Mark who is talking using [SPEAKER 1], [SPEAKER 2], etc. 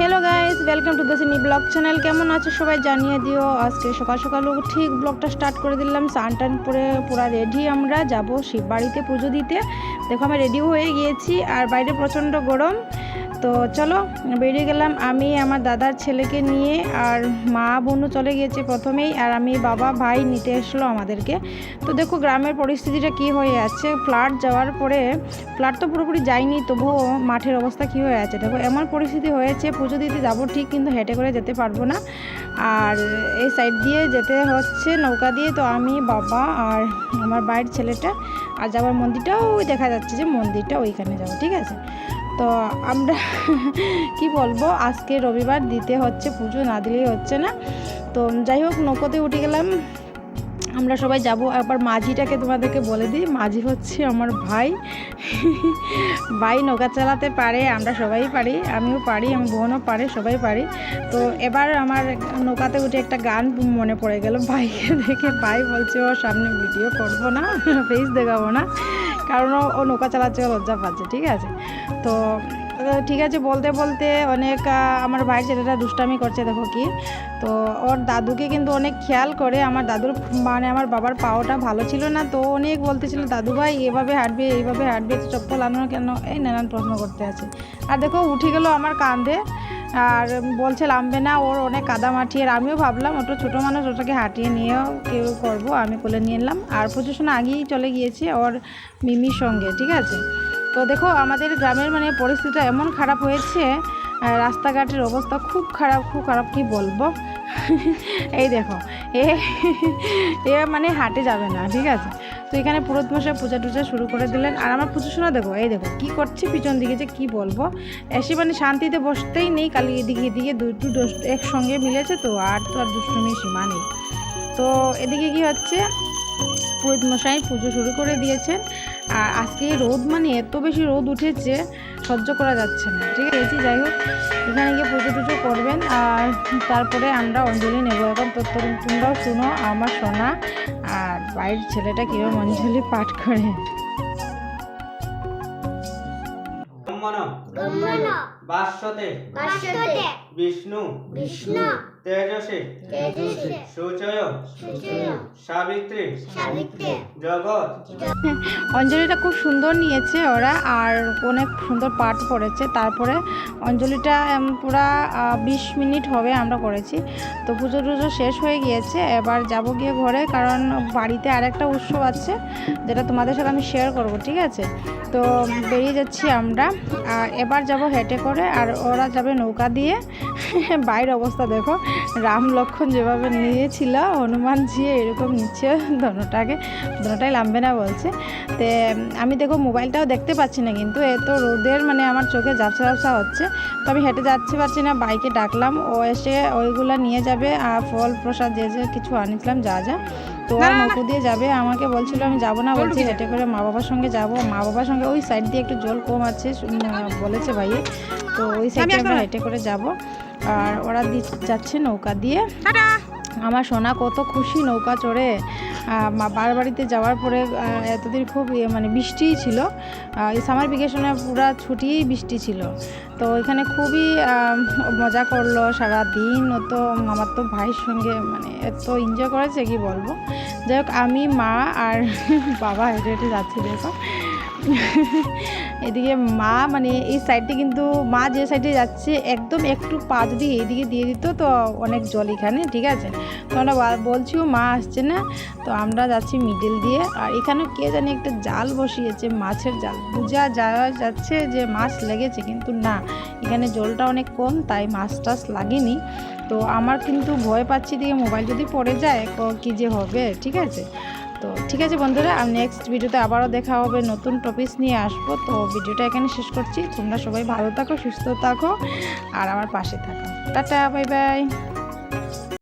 [SPEAKER 1] Hello guys welcome to the Simi blog channel কেমন আছে সবাই জানিয়ে দিও? আজকে সকাল সকাল ঠিক ব্লগটা স্টার্ট করে দিলাম। স্নান টান করে পুরো রেডি আমরা। যাব শিব বাড়িতে পুজো দিতে। দেখো, আমি রেডি হয়ে গিয়েছি। আর বাইরে প্রচণ্ড গরম। তো চলো, বেরিয়ে গেলাম। আমি আমার দাদার ছেলেকে নিয়ে আর মা বোনও চলে গিয়েছে প্রথমেই, আর আমি বাবা, ভাই নিতে এসলো আমাদেরকে। তো দেখো, গ্রামের পরিস্থিতিটা কি হয়ে আছে? ফ্লাড যাওয়ার পরে, ফ্লাড তো পুরোপুরি যায়নি, তবুও মাঠের অবস্থা কি হয়ে আছে? দেখো, এমন পরিস্থিতি হয়েছে, পুজো দিতে যাব ঠিক, কিন্তু হেঁটে করে যেতে পারব না। আর এই সাইড দিয়ে যেতে হচ্ছে নৌকা দিয়ে, তো আমি, বাবা আর আমার বাইরের ছেলেটা, আর যাওয়ার মন্দিরটাও দেখা যাচ্ছে যে মন্দিরটা ওইখানে যাব, ঠিক আছে? তো আমরা কি বলব, আজকে রবিবার, দিতে হচ্ছে পুজো, না দিলেই হচ্ছে না। তো যাই হোক, নৌকোতে উঠে গেলাম। আমরা সবাই যাব। একবার মাঝিটাকে তোমাদেরকে বলে দিই। মাঝি হচ্ছে আমার ভাই। ভাই নৌকা চালাতে পারে, আমরা সবাই পারি। আমিও পারি, আমার বোনও পারে, সবাই পারি। তো এবার আমার নৌকাতে উঠে একটা গান মনে পড়ে গেল। ভাইকে দেখে ভাই বলছে, ও, সামনে ভিডিও করব না ফেস দেখাবো না। কারণ ও- নৌকা চালাচ্ছে লজ্জা পাচ্ছে, ঠিক আছে? তো ঠিক আছে, বলতে বলতে অনেক আমার ভাই ছেলেটা দুষ্টামি করছে, দেখো কি। তো ওর দাদুকে কিন্তু অনেক খেয়াল করে আমার দাদুর মানে আমার বাবার পাওয়াটা ভালো ছিল না। তো অনেক বলতেছিল, দাদু ভাই, এভাবে হাঁটবে, এইভাবে হাঁটবে চপ্পল আনো কেন? এই নানান প্রশ্ন করতে আছে। আর দেখো, উঠে গেল আমার কাঁধে, আর বলছে, নামবে না, ওর অনেক কাদা মাটি। আর আমিও ভাবলাম, ওটা ছোটো মানুষ, ওটাকে হাঁটিয়ে নিয়েও কেউ করব, আমি কোলে নিয়ে এলাম। আর প্রচুর আগেই চলে গিয়েছে ওর মিমির সঙ্গে, ঠিক আছে? তো দেখো, আমাদের গ্রামের মানে পরিস্থিতিটা এমন খারাপ হয়েছে রাস্তাঘাটের অবস্থা খুব খারাপ খুব খারাপ কি বলব? এই দেখো, এ এ মানে হাটে যাবে না, ঠিক আছে? তো এখানে পুরোত মশাই পূজা টুজা শুরু করে দিলেন। আর আমার পুজো শোনা, দেখো, এই দেখো, কি করছে পিছন দিকে যে কি বলব? এসে মানে শান্তিতে বসতেই নেই কালি এদিকে এদিকে দুটো একসঙ্গে মিলেছে তো, আর তো আর দুষ্টুমি সীমা নেই। তো এদিকে কি হচ্ছে? পুরোহিত মশাই পুজো শুরু করে দিয়েছেন। আর আজকে রোদ মানে এত বেশি রোদ উঠেছে সহ্য করা যাচ্ছে না। ঠিক আছে যাই হোক এখানে গিয়ে পুজো টুজো করবেন। আর তারপরে আমরা অঞ্জলি নেব। এখন তো তোর- তোমরাও শুনো আমার সোনা আর বাইরের ছেলেটা কীরকম অঞ্জলি পাঠ করে।
[SPEAKER 2] ভাস্বতে
[SPEAKER 3] ভাস্বতে
[SPEAKER 2] বিষ্ণু।
[SPEAKER 3] বিষ্ণু।
[SPEAKER 2] তেজসে
[SPEAKER 3] তেজসে
[SPEAKER 2] সূচয়।
[SPEAKER 3] সূচয়।
[SPEAKER 2] সাবিত্রী।
[SPEAKER 3] সাবিত্রী।
[SPEAKER 2] জগৎ।
[SPEAKER 1] অঞ্জলিটা খুব সুন্দর নিয়েছে ওরা আর অনেক সুন্দর পাঠ করেছে। তারপরে অঞ্জলিটা পুরা বিশ মিনিট হবে আমরা করেছি। তো পুজো টুজো শেষ হয়ে গিয়েছে। এবার যাব গিয়ে ঘরে কারণ বাড়িতে আরেকটা উৎসব আছে যেটা তোমাদের সাথে আমি শেয়ার করব ঠিক আছে? তো বেরিয়ে যাচ্ছি আমরা। আর এবার যাব হেঁটে করে আর ওরা যাবে নৌকা দিয়ে। বাইরের অবস্থা দেখো। রাম লক্ষণ যেভাবে নিয়েছিল হনুমানজি এরকম নিচ্ছে দোনোটাকে দোনোটাই নামবে না বলছে। তে, আমি দেখো মোবাইলটাও দেখতে পাচ্ছি না কিন্তু এত রোদের মানে আমার চোখে ঝাপসা ঝাপসা হচ্ছে। তো আমি হেঁটে যাচ্ছি পারছি না, বাইকে ডাকলাম, ও এসে ওইগুলো নিয়ে যাবে, আর ফল প্রসাদ যে যে কিছু আনিছিলাম, যা যা। তো ও নৌকো দিয়ে যাবে আমাকে বলছিল আমি যাব না বলছি হেঁটে করে মা বাবার সঙ্গে যাব মা বাবার সঙ্গে ওই সাইড দিয়ে একটু জল কম আছে বলেছে ভাই তো ওই সাইডে আমরা হেঁটে করে যাব। আর ওরা যাচ্ছে নৌকা দিয়ে। আমার সোনা কত খুশি নৌকা চড়ে। আহ, মা বার বাড়িতে যাওয়ার পরে এতদিন খুব ইয়ে মানে বৃষ্টিই ছিল। সামার ভ্যাকেশনে পুরো ছুটিই বৃষ্টি ছিল। তো এখানে খুবই মজা করল সারা দিন। তো আমার তো ভাইয়ের সঙ্গে মানে এত এনজয় করেছে কি বলব? যাই হোক আমি মা আর বাবা হেঁটে হেঁটে যাচ্ছি দেখো। এদিকে মা মানে এই সাইডে কিন্তু মা যে সাইডে যাচ্ছে, একদম একটু পা যদি এইদিকে দিয়ে দিত, তো অনেক জল এখানে, ঠিক আছে? তো আমরা বলছিও মা আসছে না? তো আমরা যাচ্ছি মিডিল দিয়ে, আর এখানে কে জানি একটা জাল বসিয়েছে, মাছের জাল। বোঝা যাওয়া যাচ্ছে যে মাছ লেগেছে, কিন্তু না, এখানে জলটা অনেক কম, তাই মাছ টাছ লাগেনি। তো আমার কিন্তু ভয় পাচ্ছি দিকে মোবাইল যদি পড়ে যায় ক- যে হবে, ঠিক আছে? ঠিক আছে বন্ধুরা, আর নেক্সট ভিডিওতে আবারও দেখা হবে, নতুন টপিকস নিয়ে আসব। তো ভিডিওটা এখানে শেষ করছি। তোমরা সবাই ভালো থাকো, সুস্থ থাকো, আর আমার পাশে থাকো। Tata bye bye